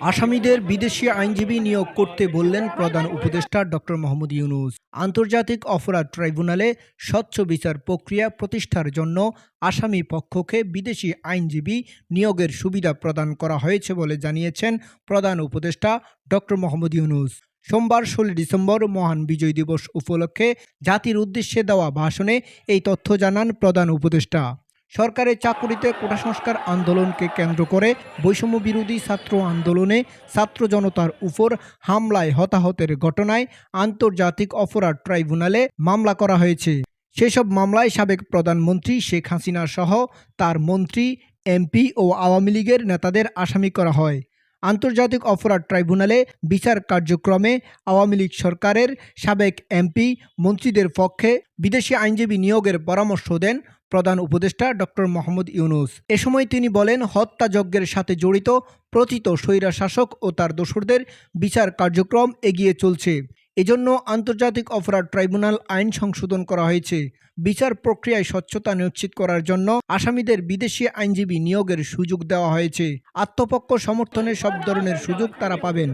আসামিদের বিদেশি আইনজীবী নিয়োগ করতে বললেন প্রধান উপদেষ্টা ডক্টর মোহাম্মদ ইউনুস। আন্তর্জাতিক অপরাধ ট্রাইব্যুনালে স্বচ্ছ বিচার প্রক্রিয়া প্রতিষ্ঠার জন্য আসামি পক্ষকে বিদেশি আইনজীবী নিয়োগের সুবিধা প্রদান করা হয়েছে বলে জানিয়েছেন প্রধান উপদেষ্টা ডক্টর মোহাম্মদ ইউনুস। সোমবার ষোলো ডিসেম্বর মহান বিজয় দিবস উপলক্ষে জাতির উদ্দেশ্যে দেওয়া ভাষণে এই তথ্য জানান প্রধান উপদেষ্টা। সরকারের চাকুরিতে কোটা সংস্কার আন্দোলনকে কেন্দ্র করে বৈষম্য বিরোধী ছাত্র আন্দোলনে ছাত্র জনতার উপর হামলায় হতাহতের ঘটনায় আন্তর্জাতিক অপরাধ ট্রাইব্যুনালে মামলা করা হয়েছে। সেসব মামলায় সাবেক প্রধানমন্ত্রী শেখ হাসিনা সহ তার মন্ত্রী, এমপি ও আওয়ামী লীগের নেতাদের আসামি করা হয়। আন্তর্জাতিক অপরাধ ট্রাইব্যুনালে বিচার কার্যক্রমে আওয়ামী লীগ সরকারের সাবেক এমপি মন্ত্রীদের পক্ষে বিদেশি আইনজীবী নিয়োগের পরামর্শ দেন প্রধান উপদেষ্টা ডক্টর মোহাম্মদ ইউনুস। এ সময় তিনি বলেন, হত্যাযজ্ঞের সাথে জড়িত প্রথিত স্বৈরা শাসক ও তার দোসরদের বিচার কার্যক্রম এগিয়ে চলছে। এজন্য আন্তর্জাতিক অপরাধ ট্রাইব্যুনাল আইন সংশোধন করা হয়েছে। বিচার প্রক্রিয়ায় স্বচ্ছতা নিশ্চিত করার জন্য আসামিদের বিদেশি আইনজীবী নিয়োগের সুযোগ দেওয়া হয়েছে। আত্মপক্ষ সমর্থনের সব ধরনের সুযোগ তারা পাবেন।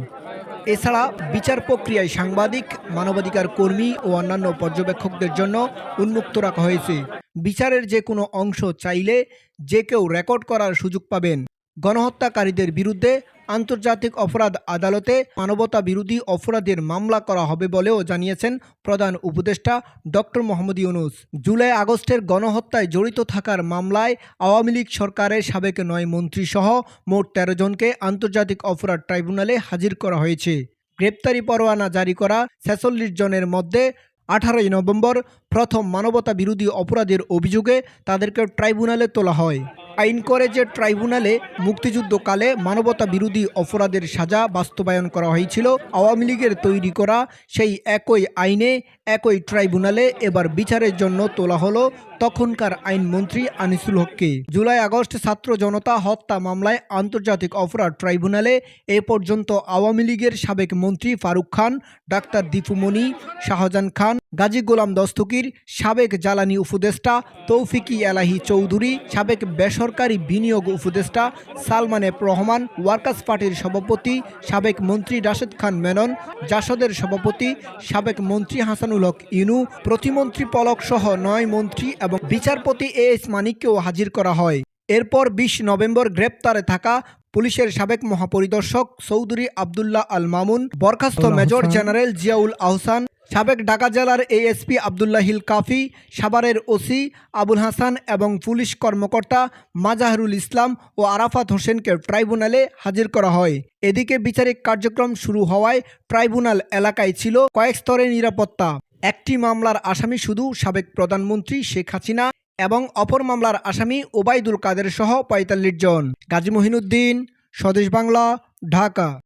এছাড়া বিচার প্রক্রিয়ায় সাংবাদিক, মানবাধিকার কর্মী ও অন্যান্য পর্যবেক্ষকদের জন্য উন্মুক্ত রাখা হয়েছে। বিচারের যে কোনো অংশ চাইলে যে কেউ রেকর্ড করার সুযোগ পাবেন। গণহত্যাকারীদের বিরুদ্ধে আন্তর্জাতিক অপরাধ আদালতে মানবতা বিরোধী অপরাধের মামলা করা হবে বলেও জানিয়েছেন প্রধান উপদেষ্টা ডক্টর মোহাম্মদ ইউনুস। জুলাই আগস্টের গণহত্যায় জড়িত থাকার মামলায় আওয়ামী লীগ সরকারের সাবেক নয় মন্ত্রীসহ মোট তেরো জনকে আন্তর্জাতিক অপরাধ ট্রাইব্যুনালে হাজির করা হয়েছে। গ্রেপ্তারি পরোয়ানা জারি করা ছেচল্লিশ জনের মধ্যে আঠারোই নভেম্বর প্রথম মানবতা বিরোধী অপরাধের অভিযোগে তাদেরকে ট্রাইব্যুনালে তোলা হয়। আইন করে যে ট্রাইব্যুনালে মুক্তিযুদ্ধকালে মানবতা বিরোধী অপরাধের সাজা বাস্তবায়ন করা হয়েছিল, আওয়ামী লীগের তৈরি করা সেই একই আইনে, একই ট্রাইব্যুনালে এবার বিচারের জন্য তোলা হলো তখনকার আইনমন্ত্রী আনিসুল হককে। জুলাই আগস্ট ছাত্র জনতা হত্যা মামলায় আন্তর্জাতিক অপরাধ ট্রাইব্যুনালে এ পর্যন্ত আওয়ামী লীগের সাবেক মন্ত্রী ফারুক খান, ডাক্তার দীপুমণি শাহজাহান খান, গাজী গোলাম দস্তকির, সাবেক জ্বালানি উপদেষ্টা তৌফিকি এলাহি চৌধুরী, সাবেক বেসরকারি বিনিয়োগ উপদেষ্টা সালমান রহমান, ওয়ার্কার্স পার্টির সভাপতি সাবেক মন্ত্রী রাশেদ খান মেনন, জাসদের সভাপতি সাবেক মন্ত্রী হাসানুল হক ইনু, প্রতিমন্ত্রী পলক সহ নয় মন্ত্রী এবং বিচারপতি এ এস মানিককেও হাজির করা হয়। এরপর বিশ নভেম্বর গ্রেপ্তারে থাকা পুলিশের সাবেক মহাপরিদর্শক চৌধুরী আবদুল্লাহ আল মামুন বরখাস্ত মেজর জেনারেল জিয়াউল আহসান সাবেক ঢাকা জেলার এএসপি আবদুল্লাহিল কাফি সাভারের ওসি আবুল হাসান এবং পুলিশ কর্মকর্তা মাজাহরুল ইসলাম ও আরাফাত হোসেনকে ট্রাইব্যুনালে হাজির করা হয়। এদিকে বিচারিক কার্যক্রম শুরু হওয়ায় ট্রাইব্যুনাল এলাকায় ছিল কয়েক স্তরের নিরাপত্তা। একটি মামলার আসামি শুধু সাবেক প্রধানমন্ত্রী শেখ হাসিনা এবং অপর মামলার আসামি ওবায়দুল কাদের সহ পঁয়তাল্লিশ জন। গাজী মহিনুদ্দিন, স্বদেশ বাংলা, ঢাকা।